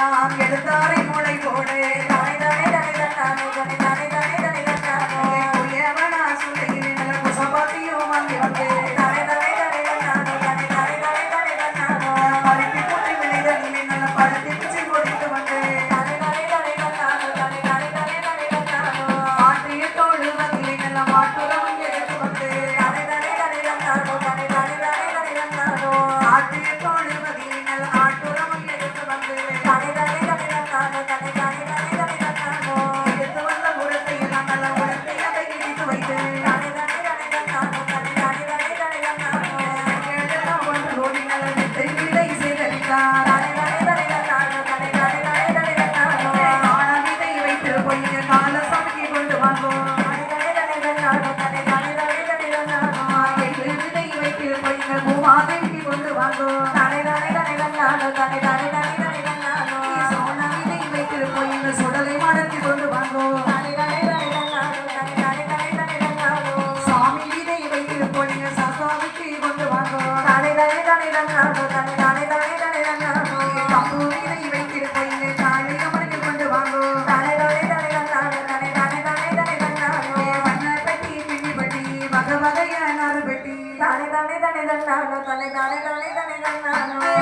எல்லாம் எடுத்தாரை மூளை போடு சாமி வீதை வைத்து போனீங்க சாசாவுக்கு கொண்டு வாங்கோ. தலை தலை தலை தலை தானே தானே தானே தன்னானோ தானே தானே தானே தானே தன்னானோ.